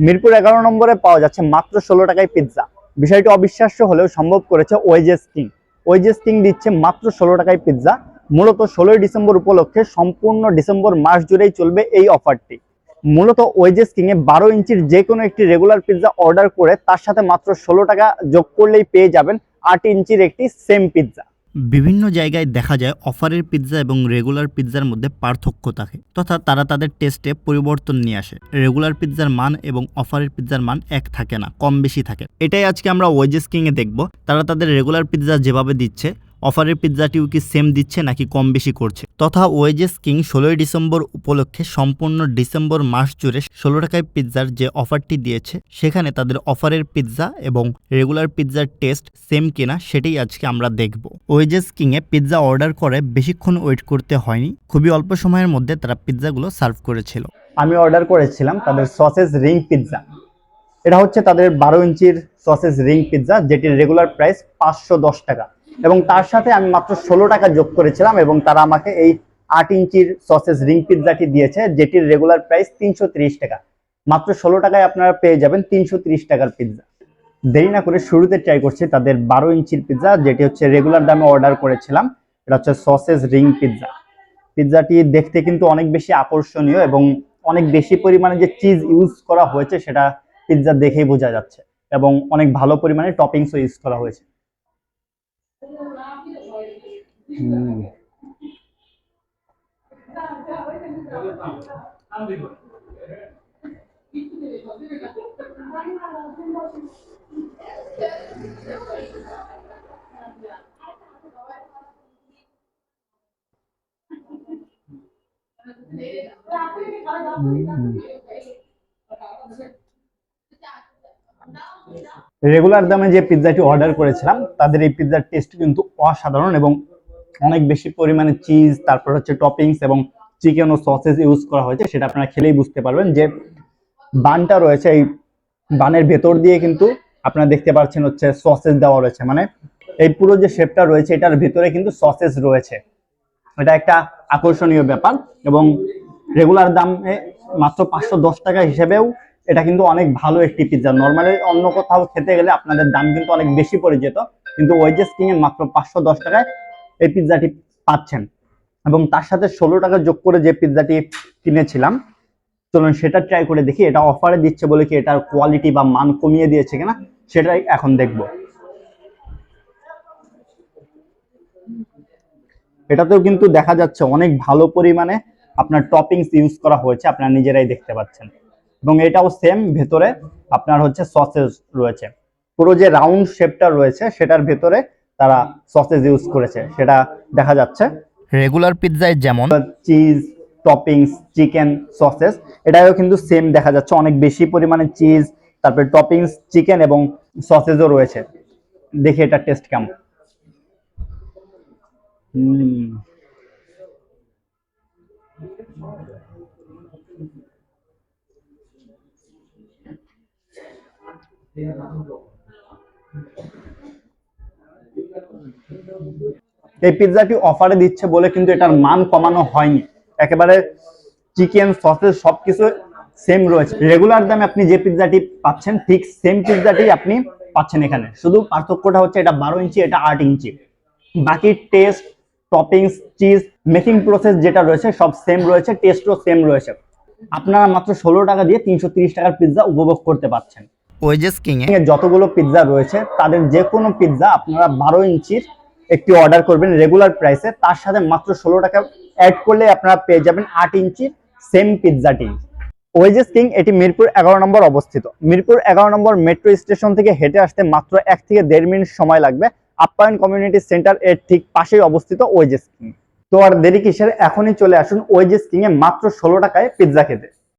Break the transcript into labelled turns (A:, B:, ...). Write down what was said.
A: মিরপুর এগারো নম্বরে পাওয়া যাচ্ছে মাত্র ষোলো টাকায় পিৎজা বিষয়টি অবিশ্বাস্য হলেও সম্ভব করেছে ওয়েজেস কিং ওয়েজেস কিং দিচ্ছে মাত্র ষোলো টাকায় পিৎজা মূলত ষোলোই ডিসেম্বর উপলক্ষে সম্পূর্ণ ডিসেম্বর মাস জুড়েই চলবে এই অফারটি মূলত ওয়েজেস কিং এ বারো ইঞ্চির যে কোনো একটি রেগুলার পিৎজা অর্ডার করে তার সাথে মাত্র ষোলো টাকা যোগ করলেই পেয়ে যাবেন আট ইঞ্চির একটি সেম পিৎজা
B: বিভিন্ন জায়গায় দেখা যায় অফারের পিৎজা এবং রেগুলার পিৎজার মধ্যে পার্থক্য থাকে তথা তারা তাদের টেস্টে পরিবর্তন নিয়ে আসে। রেগুলার পিৎজার মান এবং অফারের পিৎজার মান এক থাকে না, কম বেশি থাকে। এটাই আজকে আমরা ওয়েজেস কিংয়ে দেখব। তারা তাদের রেগুলার পিৎজা যেভাবে দিচ্ছে অফারের পিৎজাটিও কি সেম দিচ্ছে নাকি কম বেশি করছে? তথা ওয়েজেস কিং ষোলোই ডিসেম্বর উপলক্ষে সম্পূর্ণ ডিসেম্বর মাস জুড়ে ষোলো টাকায় পিৎজার যে অফারটি দিয়েছে, সেখানে তাদের অফারের পিৎজা এবং রেগুলার পিৎজার টেস্ট সেম কিনা সেটাই আজকে আমরা দেখব। ওয়েজেস কিংয়ে পিৎজা অর্ডার করে বেশিক্ষণ ওয়েট করতে হয়নি, খুবই অল্প সময়ের মধ্যে তারা পিৎজাগুলো সার্ভ করেছিল।
A: আমি অর্ডার করেছিলাম তাদের সসেজ রিং পিৎজা। এটা হচ্ছে তাদের বারো ইঞ্চির সসেজ রিং পিৎজা, যেটির রেগুলার প্রাইস পাঁচশো দশ টাকা। এবং তার সাথে আমি মাত্র ষোলো টাকা যোগ করেছিলাম এবং তারা আমাকে এই আট ইঞ্চির সসেজ রিং পিৎজাটি দিয়েছে, যেটির রেগুলার প্রাইস তিনশো ত্রিশ টাকা। মাত্র ষোলো টাকায় আপনারা পেয়ে যাবেন তিনশো ত্রিশ টাকার পিৎজা। দেরি না করে শুরুতে ট্রাই করছি তাদের বারো ইঞ্চির পিৎজা, যেটি হচ্ছে রেগুলার দামে অর্ডার করেছিলাম। এটা হচ্ছে সসেজ রিং পিৎজা। পিৎজাটি দেখতে কিন্তু অনেক বেশি আকর্ষণীয় এবং অনেক বেশি পরিমাণে যে চিজ ইউজ করা হয়েছে, সেটা পিৎজা দেখেই বোঝা যাচ্ছে এবং অনেক ভালো পরিমাণে টপিংসও ইউজ করা হয়েছে। হুম। রেগুলার দামে যে পিৎজাটি অর্ডার করেছিলাম, তাদের এই পিৎজার টেস্ট কিন্তু অসাধারণ এবং অনেক বেশি পরিমাণে চিজ তারপর হচ্ছে টপিংস এবং চিকেন ও সসেস ইউজ করা হয়েছে, সেটা আপনারা খেলেই বুঝতে পারবেন যে বানটা রয়েছে, এই বানের ভেতর দিয়ে কিন্তু আপনারা দেখতে পাচ্ছেন হচ্ছে সসেজ দেওয়া রয়েছে। মানে এই পুরো যে শেপটা রয়েছে, এটার ভেতরে কিন্তু সসেজ রয়েছে। এটা একটা আকর্ষণীয় ব্যাপার এবং রেগুলার দামে মাত্র পাঁচশো দশ টাকা হিসেবেও এটা কিন্তু অনেক ভালো একটি পিৎজা নর্মালি অন্য কোথাও খেতে গেলে আপনাদের দাম কিন্তু অনেক বেশি পড়ে যেত, কিন্তু ওয়েজেস কিং এর মাত্র পাঁচশো দশ টাকায় এই পিৎজাটি পাচ্ছেন। এবং তার সাথে ষোলো টাকা যোগ করে যে পিৎজাটি কিনেছিলাম, চলুন সেটা ট্রাই করে দেখি, এটা অফারে দিচ্ছে বলে কি এটার কোয়ালিটি বা মান কমিয়ে দিয়েছে কিনা, সেটাই এখন দেখব। এটাতেও কিন্তু দেখা যাচ্ছে অনেক ভালো পরিমাণে আপনার টপিংস ইউজ করা হয়েছে, আপনারা নিজেরাই দেখতে পাচ্ছেন। এবং এটাও সেম ভেতরে আপনার হচ্ছে সসেজ রয়েছে। পুরো যে রাউন্ড শেপটা রয়েছে সেটার ভেতরে তারা সসেজ ইউজ করেছে। সেটা দেখা যাচ্ছে।
B: রেগুলার পিৎজায় যেমন।
A: চিজ টপিংস চিকেন সসেস এটাও কিন্তু সেম দেখা যাচ্ছে। অনেক বেশি পরিমাণে চিজ তারপরে টপিংস চিকেন এবং সসেজও রয়েছে। দেখি এটা টেস্ট কেমন। হুম। এই পিৎজাটি অফারে দিচ্ছে বলে কিন্তু এটার মান কমানো হয়নি। একেবারে চিকেন সসেজ সবকিছু সেম রয়েছে। রেগুলার দামে আপনি যে পিৎজাটি পাচ্ছেন, ঠিক সেম পিৎজাটি আপনি পাচ্ছেন এখানে। শুধু পার্থক্যটা হচ্ছে এটা বারো ইঞ্চি, এটা আট ইঞ্চি। বাকি taste toppings cheese making process যেটা রয়েছে সব সেম রয়েছে টেস্টও সেম রয়েছে। আপনারা মাত্র ষোলো টাকা দিয়ে তিনশো টাকার পিৎজা উপভোগ করতে পারছেন।
B: ওয়েজেস কিংয়ে
A: এখানে যতগুলো পিৎজা রয়েছে, তাদের যে কোনো পিৎজা আপনারা বারো ইঞ্চির একটি অর্ডার করবেন রেগুলার প্রাইসে তার সাথে মাত্র ষোলো টাকা অ্যাড করলে আপনারা পেয়ে যাবেন আট ইঞ্চির সেম পিৎজাটি ওয়েজেস কিং এটি মিরপুর এগারো নম্বর অবস্থিত। মিরপুর এগারো নম্বর মেট্রো স্টেশন থেকে হেঁটে আসতে মাত্র এক থেকে দেড় মিনিট সময় লাগবে। আপ্যায়ন কমিউনিটি সেন্টার এর ঠিক পাশেই অবস্থিত ওয়েজেস কিং তো আর দেরি কিসের? এখনই চলে আসুন ওয়েজেস কিং এ মাত্র ষোলো টাকায় পিৎজা খেতে।